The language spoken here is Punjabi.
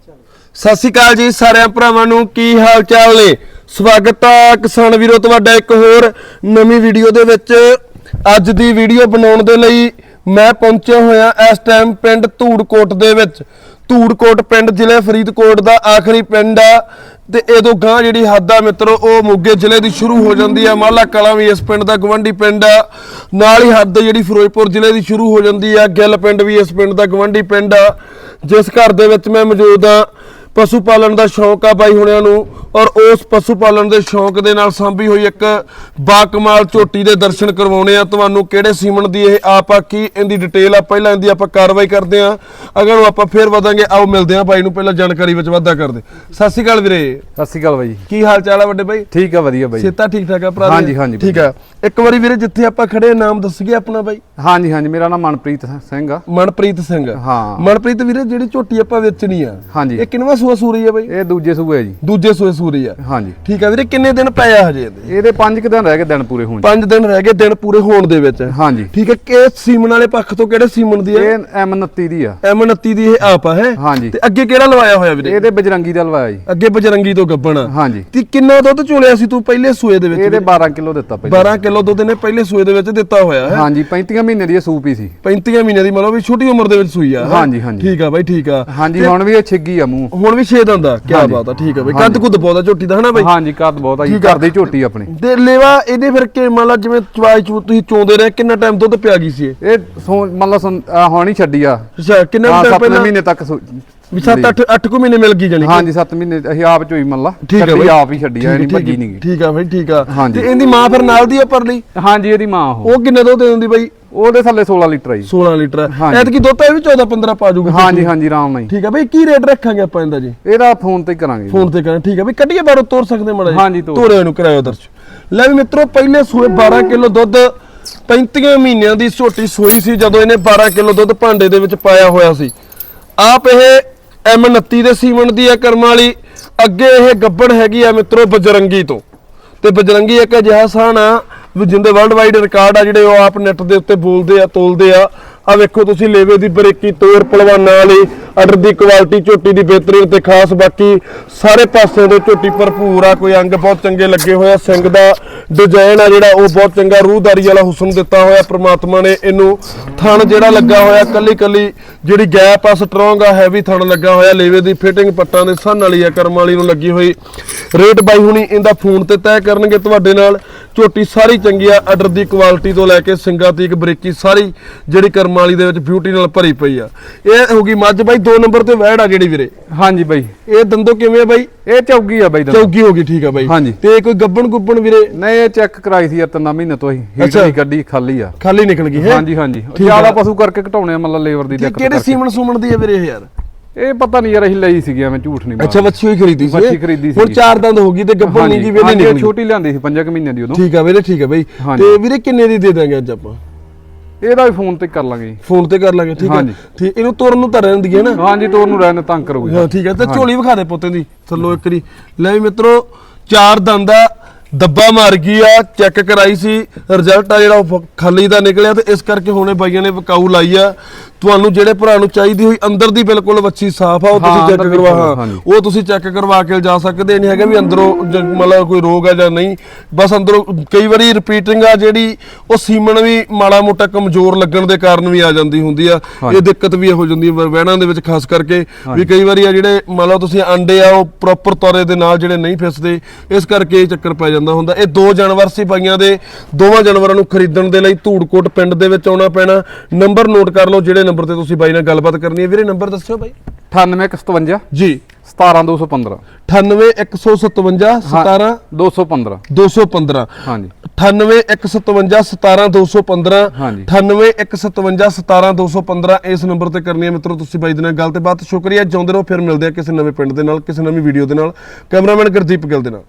ਸਤਿ ਸ਼੍ਰੀ ਅਕਾਲ ਜੀ ਸਾਰਿਆਂ ਭਰਾਵਾਂ ਨੂੰ, ਕੀ ਹਾਲ ਚਾਲ ਨੇ? ਸਵਾਗਤ ਆ ਕਿਸਾਨ ਵੀਰੋ, ਤੁਹਾਡਾ ਇੱਕ ਹੋਰ ਨਵੀਂ ਵੀਡੀਓ ਦੇ ਵਿੱਚ। ਅੱਜ ਦੀ ਵੀਡੀਓ ਬਣਾਉਣ ਦੇ ਲਈ ਮੈਂ ਪਹੁੰਚਿਆ ਹੋਇਆ ਇਸ ਟਾਈਮ ਪਿੰਡ ਧੂੜਕੋਟ ਦੇ ਵਿੱਚ। ਧੂੜਕੋਟ ਪਿੰਡ ਜ਼ਿਲ੍ਹੇ ਫਰੀਦਕੋਟ ਦਾ ਆਖਰੀ ਪਿੰਡ ਆ। ਤੇ ਇਹਦੋਂ ਗਾਂ ਜਿਹੜੀ ਹੱਦ ਆ ਮਿੱਤਰੋ, ਉਹ ਮੋਗੇ ਜ਼ਿਲ੍ਹੇ ਦੀ ਸ਼ੁਰੂ ਹੋ ਜਾਂਦੀ ਆ। ਮਾਲਾ ਕਲਾਂ ਵੀ ਇਸ ਪਿੰਡ ਦਾ ਗਵੰਡੀ ਪਿੰਡ ਆ। ਨਾਲ ਹੀ ਹੱਦ ਜਿਹੜੀ ਫਿਰੋਜ਼ਪੁਰ ਜ਼ਿਲ੍ਹੇ ਦੀ ਸ਼ੁਰੂ ਹੋ ਜਾਂਦੀ ਆ। ਗਿੱਲ ਪਿੰਡ ਵੀ ਇਸ ਪਿੰਡ ਦਾ ਗਵੰਡੀ ਪਿੰਡ ਆ। ਜਿਸ ਘਰ ਦੇ ਵਿੱਚ ਮੈਂ ਮੌਜੂਦ ਆ। ਪਸ਼ੂ ਪਾਲਣ ਦਾ ਸ਼ੌਂਕ ਆ ਬਾਈ ਹੁਣਿਆਂ ਨੂੰ ਔਰ ਉਸ ਪਸ਼ੂ ਪਾਲਣ ਦੇ ਸ਼ੌਂਕ ਦੇ ਨਾਲ ਸਾਂਭੀ ਹੋਈ ਇੱਕ ਬਾਕਮਾਲ ਝੋਟੀ ਦੇ ਦਰਸ਼ਨ ਕਰਵਾਉਣੇ ਆ। ਤੁਹਾਨੂੰ ਕਿਹੜੇ ਸੀਮਨ ਦੀ ਇਹ ਆਪ ਆ ਕੀ ਇਹਦੀ ਡਿਟੇਲ ਆ ਪਹਿਲਾਂ ਇਹਦੀ ਆਪਾਂ ਕਾਰਵਾਈ ਕਰਦੇ ਆ। ਅਗਰ ਨੂੰ ਆਪਾਂ ਫੇਰ ਵਧਾਂਗੇ ਆਓ ਮਿਲਦੇ ਆ ਬਾਈ ਨੂੰ ਪਹਿਲਾਂ ਜਾਣਕਾਰੀ ਵਿੱਚ ਵਾਧਾ ਕਰਦੇ। ਸਤਿ ਸ਼੍ਰੀ ਅਕਾਲ ਵੀਰੇ। ਸਤਿ ਸ਼੍ਰੀ ਅਕਾਲ ਬਾਈ ਕੀ ਹਾਲ ਚਾਲ ਆ ਵੱਡੇ ਬਾਈ? ਠੀਕ ਆ ਵਧੀਆ ਬਾਈ। ਸੇਤਾ ਠੀਕ ਠਾਕ ਆ ਭਰਾ ਹਾਂਜੀ, ਹਾਂਜੀ ਠੀਕ ਆ। ਇੱਕ ਵਾਰੀ ਵੀਰੇ ਜਿੱਥੇ ਆਪਾਂ ਖੜੇ ਨਾਮ ਦੱਸੀਏ ਆਪਣਾ ਬਾਈ। ਹਾਂਜੀ ਹਾਂਜੀ ਮੇਰਾ ਨਾਮ ਮਨਪ੍ਰੀਤ ਸਿੰਘ ਆ। ਮਨਪ੍ਰੀਤ ਸਿੰਘ। ਹਾਂ। ਮਨਪ੍ਰੀਤ ਵੀਰੇ ਜਿਹੜੀ ਝੋਟੀ ਆਪਾਂ ਵੇਚਣੀ ਆ ਹਾਂਜੀ। ਇਹ ਕਿੰਨਵਾ ਸੂਆ ਸੂਰੀ ਆ ਬਾਈ? ਇਹ ਦੂਜੇ ਸੂਏ ਜੀ। ਦੂਜੇ ਸੂਏ ਸੂਰੀ ਆ। ਹਾਂਜੀ। ਠੀਕ ਆ ਵੀਰੇ ਕਿੰਨੇ ਦਿਨ ਪਏ ਆ ਹਜੇ ਇਹਦੇ? ਇਹਦੇ 5 ਦਿਨ ਰਹਿ ਗਏ ਦਿਨ ਪੂਰੇ ਹੋਣ 'ਚ। ਦਿਨ ਰਹਿ ਗਏ ਦਿਨ ਪੂਰੇ ਹੋਣ ਦੇ ਵਿੱਚ। ਹਾਂਜੀ। ਠੀਕ ਹੈ ਕਿ ਸੀਮਨ ਵਾਲੇ ਪੱਖ ਤੋਂ ਕਿਹੜੇ ਸੀਮਨ ਦੀ ਹੈ ਇਹ M29 ਦੀ ਆ। M29 ਦੀ ਇਹ ਆਪ ਆ ਹੈ? ਹਾਂਜੀ। ਤੇ ਅੱਗੇ ਕਿਹੜਾ ਲਵਾਇਆ ਹੋਇਆ ਵੀਰੇ? ਇਹਦੇ ਬਜਰੰਗੀ ਦਾ ਲਵਾਇਆ ਜੀ। ਅੱਗੇ ਬਜਰੰਗੀ ਤੋਂ ਗੱਬਣ। ਆ। ਹਾਂਜੀ। ਤੇ ਕਿੰਨਾ ਦੁੱਧ ਚੋਲਿਆ ਸੀ ਤੂੰ ਪਹਿਲੇ ਸੂਏ ਦੇ ਵਿੱਚ ਇਹਦੇ 12 ਕਿਲੋ ਦਿੱਤਾ ਪਹਿਲਾਂ। 12 ਕਿਲੋ ਦੁੱਧ ਨੇ ਪਹਿਲੇ ਸੂਏ ਦੇ ਵਿੱਚ ਦਿੱਤਾ ਹੋਇਆ ਹੈ? ਹਾਂਜੀ 35 ਮਹੀਨੇ ਦੀ ਇਹ ਸੂਪੀ ਸੀ। 35 ਮਹੀਨਿਆਂ ਦੀ ਮਤਲਬ ਵੀ ਛੋਟੀ ਉਮਰ ਦੇ ਵਿੱਚ ਸੂਈ ਆ ਹੈਂ? ਹਾਂਜੀ, ਹਾਂਜੀ। ਠੀਕ ਆ ਬਾਈ ਠੀਕ ਆ। ਹਾਂਜੀ ਹੁਣ ਵੀ ਇਹ ਛਿੱਗੀ ਆ ਮੂੰਹ। ਹੁਣ ਵੀ 6 ਦੰਦ ਆ। ਕੀ। ਬਾਤ ਆ ਠੀਕ ਆ ਬਾਈ। ਕੱਦ ਕੁੱਦ ਬਹੁਤਾ ਝੋਟੀ ਦਾ ਹਨਾ ਬਾਈ? ਹਾਂਜੀ ਕੱਦ ਬਹੁਤ ਆ ਜੀ ਠੀਕ ਆ। ਘਰ ਦੀ ਝੋਟੀ ਆਪਣੀ। ਤੇ ਲੇਵਾ ਇਹਦੇ ਫਿਰ ਕਿ ਮੰਨ ਲਾ ਜਿਵੇਂ ਚਵਾਈ ਚੂ ਤੁਸੀਂ ਚੋਂਦੇ ਰਹੇ ਕਿੰਨਾ ਟਾਈਮ ਦੁੱਧ ਪਿਆ ਗਈ ਸੀ ਇਹ? ਮੰਨ ਆਹ ਹੁਣ ਹੀ ਛੱਡੀ ਆ। ਅੱਛਾ ਕਿੰਨਾ ਟਾਈਮ 7 ਪਹਿਲਾਂ? ਮਹੀਨੇ ਤੱਕ ਵੀ 7 8 8 ਕੁ ਮਹੀਨੇ ਮਿਲ ਗਈ ਜਾਨੀ? ਹਾਂਜੀ 7 ਮਹੀਨੇ ਅਸੀਂ ਆਪ ਚੋਈ ਮੰਨ ਲਾ। ਠੀਕ ਆ ਛੱਡੀ ਬਾਈ। ਆਪ ਹੀ ਛੱਡੀ ਆ ਨਹੀਂ ਭੱਜੀ ਨਹੀਂ ਠੀਕ ਆ। ਬਾਈ ਠੀਕ ਆ। ਤੇ ਇਹਦੀ ਮਾਂ ਫਿਰ ਨਾਲ ਦੀ ਆ ਪਰਲੀ? ਹਾਂਜੀ ਇਹਦੀ ਮਾਂ ਉਹ। ਉਹ ਕਿੰਨੇ ਦੁੱਧ ਦੇ ਦਿੰਦੀ ਬਾਈ? ਉਹਦੇ ਥੱਲੇ 16 ਲੀਟਰ ਆ ਜੀ। 16 ਲੀਟਰ ਹਾਂਜੀ। ਐਤਕੀ ਦੁੱਧ ਇਹ ਵੀ 14 15 ਪਾ ਜੂਗੀ ਹਾਂਜੀ ਹਾਂਜੀ ਆਰਾਮ ਨਾਲ ਜੀ ਠੀਕ ਆ ਬਾਈ ਕੀ ਰੇਟ ਰੱਖਾਂਗੇ ਆਪਾਂ ਇਹਦਾ ਜੀ? ਇਹਦਾ ਫੋਨ ਤੇ ਹੀ ਕਰਾਂਗੇ ਜੀ। ਫੋਨ ਤੇ ਕਰਾਂ ਠੀਕ ਆ ਬਈ। ਕੱਢੀਏ ਬਾਹਰੋਂ ਤੋਰ ਸਕਦੇ ਮਾੜਾ ਹਾਂਜੀ, ਤੋਰ। ਨੂੰ ਕਰਾਇਓ ਦਰਸ਼ ਲੈ ਵੀ ਮਿੱਤਰੋ ਪਹਿਲੇ ਸੂਏ 12 ਕਿਲੋ ਦੁੱਧ 35 ਮਹੀਨਿਆਂ ਦੀ ਝੋਟੀ ਸੋਈ ਸੀ ਜਦੋਂ ਇਹਨੇ 12 ਕਿਲੋ ਦੁੱਧ ਭਾਂਡੇ ਦੇ ਵਿੱਚ ਪਾਇਆ ਹੋਇਆ ਸੀ। ਆਪ ਇਹ M29 ਦੇ ਸੀਮਨ ਦੀ ਆ ਕਰਮ ਵਾਲੀ ਅੱਗੇ ਇਹ ਗੱਬੜ ਹੈਗੀ ਆ ਮਿੱਤਰੋ ਬਜਰੰਗੀ ਤੋਂ। ਤੇ ਬਜਰੰਗੀ ਇੱਕ ਅਜਿਹਾ ਆ ਵੀ ਜਿੰਦੇ ਵਰਲਡ ਵਾਈਡ ਰਿਕਾਰਡ ਆ ਜਿਹੜੇ ਉਹ ਆਪ ਨੈਟ ਦੇ ਉੱਤੇ ਬੋਲਦੇ ਆ, ਤੋਲਦੇ ਆ। ਆ ਵੇਖੋ ਤੁਸੀਂ ਲੇਵੇ ਦੀ ਬਰੇਕੀ ਤੋਰ ਪਹਿਲਵਾਨਾਂ ਵਾਲੀ, ਅਡਰ ਦੀ ਕੁਆਲਿਟੀ ਝੋਟੀ ਦੀ ਬਿਹਤਰੀਨ ਤੇ ਖਾਸ ਬਾਕੀ ਸਾਰੇ ਪਾਸਿਆਂ ਤੋਂ ਝੋਟੀ ਭਰਪੂਰ ਆ, ਕੋਈ ਅੰਗ ਬਹੁਤ ਚੰਗੇ ਲੱਗੇ ਹੋਏ ਆ। ਸਿੰਘ ਦਾ ਡਿਜ਼ਾਈਨ ਆ ਜਿਹੜਾ, ਉਹ ਬਹੁਤ ਚੰਗਾ ਰੂਹਦਾਰੀ ਵਾਲਾ ਹੁਸਨ ਦਿੱਤਾ ਹੋਇਆ ਪ੍ਰਮਾਤਮਾ ਨੇ ਇਹਨੂੰ। ਥਣ ਜਿਹੜਾ ਲੱਗਾ ਹੋਇਆ ਕੱਲੀ ਕੱਲੀ ਜਿਹੜੀ ਗੈਪ ਆ ਸਟਰੋਂਗ ਆ ਹੈਵੀ ਥਣ ਲੱਗਾ ਹੋਇਆ, ਲੇਵੇ ਦੀ ਫਿਟਿੰਗ ਪੱਟਾਂ ਦੇ ਸਨ ਵਾਲੀ ਆ, ਕਰਮ ਵਾਲੀ ਨੂੰ ਲੱਗੀ ਹੋਈ। ਰੇਟ ਬਾਈ ਹੁਣੀ ਇਹਦਾ ਫੋਨ ਤੇ ਤੈਅ ਕਰਨਗੇ ਤੁਹਾਡੇ ਨਾਲ। ਝੋਟੀ ਸਾਰੀ ਚੰਗੀ ਆ ਆਰਡਰ ਦੀ ਕੁਆਲਿਟੀ ਤੋਂ ਲੈ ਕੇ ਸਿੰਗਾ ਤੀਕ ਬਰੀਕੀ ਸਾਰੀ ਜਿਹੜੀ ਕਰਮ ਵਾਲੀ ਦੇ ਵਿੱਚ ਬਿਊਟੀ ਨਾਲ ਭਰੀ ਪਈ ਆ। ਇਹ ਹੋ ਗਈ ਮੱਝ ਬਾਈ 2 ਨੰਬਰ ਤੇ ਵੈੜ ਆ ਜਿਹੜੀ ਵੀਰੇ। ਹਾਂਜੀ ਬਾਈ। ਇਹ ਦੰਦੋ ਕਿਵੇਂ ਆ ਬਾਈ? ਇਹ ਚੌਗੀ ਆ ਬਾਈ ਦਾ ਚੌਗੀ ਹੋ ਗਈ ਠੀਕ ਆ ਬਾਈ। ਹਾਂਜੀ। ਤੇ ਕੋਈ ਗੱਬਣ ਗੁੱਬਣ ਵੀਰੇ? ਨਹੀਂ ਇਹ ਚੈੱਕ ਕਰਾਈ ਸੀ ਯਾਰ ਤਿੰਨਾਂ ਮਹੀਨੇ ਤੋਂ ਹੀ। ਹੀਟ ਅੱਛਾ। ਨਹੀਂ ਕੱਢੀ ਖਾਲੀ ਆ। ਖਾਲੀ ਨਿਕਲ ਗਈ ਹੈ? ਹਾਂਜੀ ਹਾਂਜੀ। ਠੀਕ ਜ਼ਿਆਦਾ। ਪਸ਼ੂ ਕਰਕੇ ਘਟਾਉਣੇ ਆ ਮਤਲਬ ਲੇਬਰ ਦੀ ਦਿੱਕਤ ਕਿਹੜੇ ਕਰਕੇ। ਸੀਮਨ ਸੁਮਨ ਦੀ ਆ ਵੀਰੇ ਇਹ ਯਾਰ? ਇਹ ਪਤਾ ਨਹੀਂ ਯਾਰ ਅਸੀਂ ਲਈ ਸੀਗੀ ਐਵੇਂ ਝੂਠ ਨਹੀਂ ਅੱਛਾ ਵੱਛੀ ਹੋਈ ਖਰੀਦੀ ਸੀ ਵੱਛੀ ਖਰੀਦੀ ਹੁਣ ਸੀਗੀ। ਚਾਰ ਦੰਦ ਹੋ ਗਈ ਤੇ ਗੱਬਣ ਨਹੀਂ ਗਈ ਵੇਲੇ ਨਿਕਲ ਛੋਟੀ ਲਿਆਂਦੀ ਸੀ 5 ਮਹੀਨਿਆਂ ਦੀ ਉਦੋਂ। ਠੀਕ ਆ ਵੀਰੇ ਠੀਕ ਆ ਬਾਈ। ਤੇ ਵੀਰੇ ਕਿੰਨੇ ਦੀ ਦੇ ਦਾਂਗੇ ਅੱਜ ਆਪਾਂ? ਇਹਦਾ ਵੀ ਫੋਨ ਤੇ ਕਰ ਲਾਂਗੇ ਜੀ। ਫੋਨ ਤੇ ਕਰ ਲਾਂਗੇ ਠੀਕ ਹਾਂਜੀ। ਠੀਕ ਇਹਨੂੰ ਤੁਰਨ ਨੂੰ ਤਾਂ ਰਹਿਣ ਦੀਏ ਨਾ? ਹਾਂਜੀ ਤੋਰ ਨੂੰ ਰਹਿਣ ਤੰਗ ਕਰੂਗੀ। ਹਾਂ ਠੀਕ ਆ। ਤੇ ਝੋਲੀ ਵਿਖਾ ਦੇ ਪੁੱਤੇ ਦੀ। ਥੱਲੋਂ ਇੱਕ ਵਾਰੀ। ਲੈ ਵੀ ਮਿੱਤਰੋ ਚਾਰ ਦੰਦ ਆ ਦੱਬਾ ਮਾਰ ਗਈ ਆ ਚੈੱਕ ਕਰਾਈ ਸੀ। ਰਿਜ਼ਲਟ ਆ ਜਿਹੜਾ ਖਾਲੀ ਦਾ ਨਿਕਲਿਆ ਤੇ ਇਸ ਕਰਕੇ ਹੁਣੇ ਬਾਈਆਂ ਨੇ ਵਕਾਊ ਲਾਈ ਆ। ਤੁਹਾਨੂੰ ਜਿਹੜੇ ਭਰਾ ਨੂੰ ਚਾਹੀਦੀ ਹੋਈ ਅੰਦਰ ਦੀ ਬਿਲਕੁਲ ਵੱਛੀ ਸਾਫ਼ ਆ ਉਹ ਤੁਸੀਂ ਹਾਂ, ਚੈੱਕ ਕਰਵਾ ਹਾਂ। ਉਹ ਤੁਸੀਂ ਚੈੱਕ ਕਰਵਾ ਕੇ ਜਾ ਸਕਦੇ ਨਹੀਂ ਹੈਗਾ ਵੀ ਅੰਦਰੋਂ ਮਤਲਬ ਕੋਈ ਰੋਗ ਆ ਜਾਂ ਨਹੀਂ। ਬਸ ਅੰਦਰੋਂ ਕਈ ਵਾਰੀ ਰਿਪੀਟਿੰਗ ਆ ਜਿਹੜੀ ਉਹ ਸੀਮਨ ਵੀ ਮਾੜਾ ਮੋਟਾ ਕਮਜ਼ੋਰ ਲੱਗਣ ਦੇ ਕਾਰਨ ਵੀ ਆ ਜਾਂਦੀ ਹੁੰਦੀ ਆ। ਇਹ ਦਿੱਕਤ ਵੀ ਹੋ ਜਾਂਦੀ ਹੈ ਵਹਿਣਾਂ ਦੇ ਵਿੱਚ ਖਾਸ ਕਰਕੇ। ਵੀ ਕਈ ਵਾਰੀ ਆ ਜਿਹੜੇ ਮੰਨ ਲਓ ਤੁਸੀਂ ਅੰਡੇ ਆ ਉਹ ਪ੍ਰੋਪਰ ਤੌਰੇ ਦੇ ਨਾਲ ਜਿਹੜੇ ਨਹੀਂ ਫਿਸਦੇ ਇਸ ਕਰਕੇ ਇਹ ਚੱਕਰ ਪੈ ਜਾਂਦਾ ਹੁੰਦਾ। ਇਹ ਦੋ ਜਾਨਵਰ ਸੀ ਪਾਈਆਂ ਦੇ ਦੋਵਾਂ ਜਾਨਵਰਾਂ ਨੂੰ ਖਰੀਦਣ ਦੇ ਲਈ ਧੂੜਕੋਟ ਪਿੰਡ ਦੇ ਵਿੱਚ ਆਉਣਾ ਪੈਣਾ। ਨੰਬਰ ਨੋਟ ਕਰ ਲਓ ਜਿਹੜੇ ਨੰਬਰ ਤੇ ਤੁਸੀਂ ਬਾਈ ਨਾਲ ਗੱਲਬਾਤ ਕਰਨੀ ਹੈ। ਵੀਰੇ ਨੰਬਰ ਦੱਸਿਓ ਬਾਈ। 9857 ਜੀ। 17215 98157 17 215 215 ਹਾਂਜੀ। 98157 17 215 ਹਾਂਜੀ। 98157 17 215 ਇਸ ਨੰਬਰ ਤੇ ਕਰਨੀ ਹੈ ਮਿੱਤਰੋ ਤੁਸੀਂ ਬਾਈ ਦੇ ਨਾਲ ਗੱਲ ਤੇ ਬਾਤ। ਸ਼ੁਕਰੀਆ ਜਿਉਂਦੇ ਰਹੋ ਫਿਰ ਮਿਲਦੇ ਆ ਕਿਸੇ ਨਵੇਂ ਪਿੰਡ ਦੇ ਨਾਲ ਕਿਸੇ ਨਵੀਂ ਵੀਡੀਓ ਦੇ ਨਾਲ। ਕੈਮਰਾਮੈਨ ਗੁਰਦੀਪ ਗਿੱਲ ਦੇ ਨਾਲ।